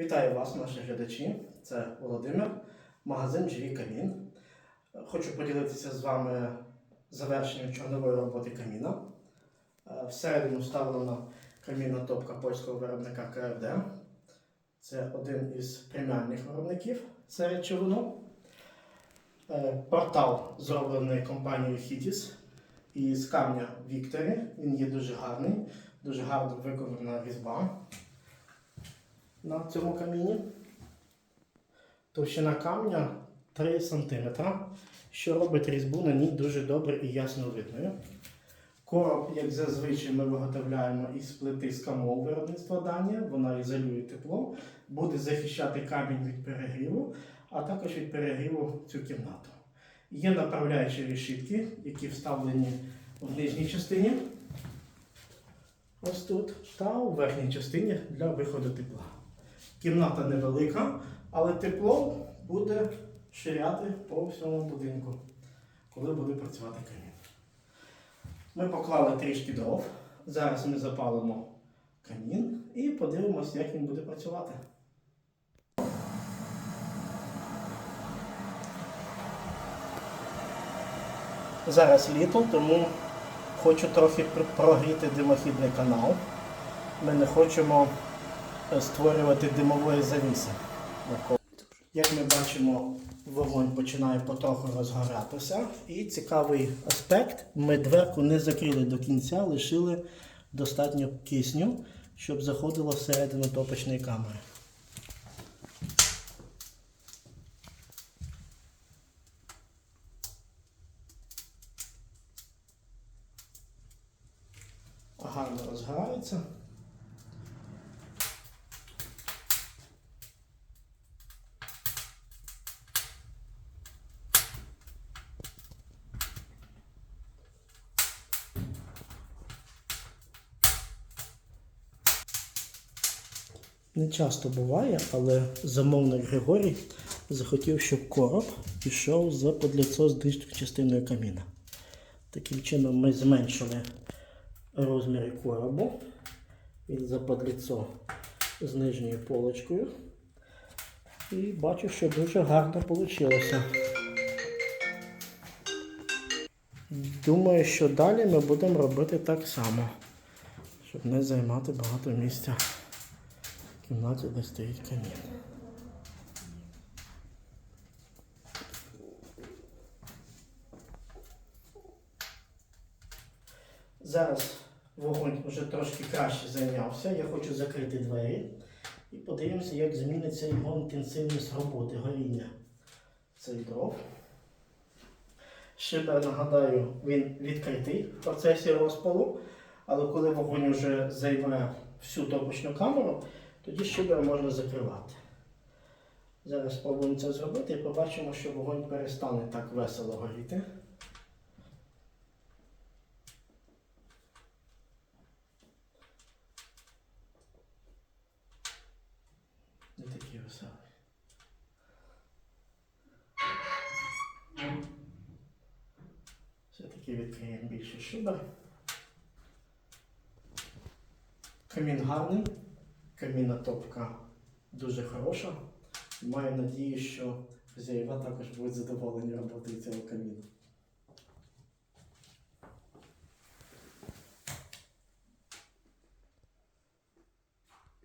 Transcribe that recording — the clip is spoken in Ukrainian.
Вітаю вас, наші глядачі. Це Володимир, магазин Живі Камін. Хочу поділитися з вами завершенням чорнової роботи каміна. Е, Всередину вставлена камінна топка польського виробника КРД. Це один із преміальних виробників серед човну. Е, Портал зроблений компанією Хітіс із камня Вікторі. Він є дуже гарний, дуже гарно виконана різьба на цьому каміні. Товщина камня 3 см, що робить різьбу на ній дуже добре і ясно видною. Короб, як зазвичай, ми виготовляємо із плити з камол виробництва Данія. Вона ізолює тепло, буде захищати камінь від перегріву, а також від перегріву цю кімнату. Є направляючі решітки, які вставлені в нижній частині. Ось тут, та у верхній частині для виходу тепла. Кімната невелика, але тепло буде ширяти по всьому будинку, коли буде працювати камін. Ми поклали трішки дров. Зараз ми запалимо камін і подивимося, як він буде працювати. Зараз літо, тому хочу трохи прогріти димохідний канал. Ми не хочемо створювати димової завіси. Як ми бачимо, вогонь починає потроху розгоратися. І цікавий аспект: ми дверку не закрили до кінця, лишили достатньо кисню, щоб заходило всередину топочної камери. Гарно розгорається. Не часто буває, але замовник Григорій захотів, щоб короб пішов за подліцо з нижньою частиною каміна. Таким чином ми зменшили розміри коробу. Він за подліцо з нижньою полочкою. І бачу, що дуже гарно вийшло. Думаю, що далі ми будемо робити так само, щоб не займати багато місця кімнаті, де стоїть камін. Зараз вогонь вже трошки краще зайнявся. Я хочу закрити двері і подивимося, як зміниться його інтенсивність роботи, горіння цей дров. Шибер, нагадаю, він відкритий в процесі розпалу, але коли вогонь вже займе всю топочну камеру, тоді шибер можна закривати. Зараз спробуємо це зробити і побачимо, що вогонь перестане так весело горіти. Не такий веселий. Все-таки відкриємо більше шибер. Камін гарний, камінна топка дуже хороша. Маю надію, що хазяїва також будуть задоволені роботою цього каміну.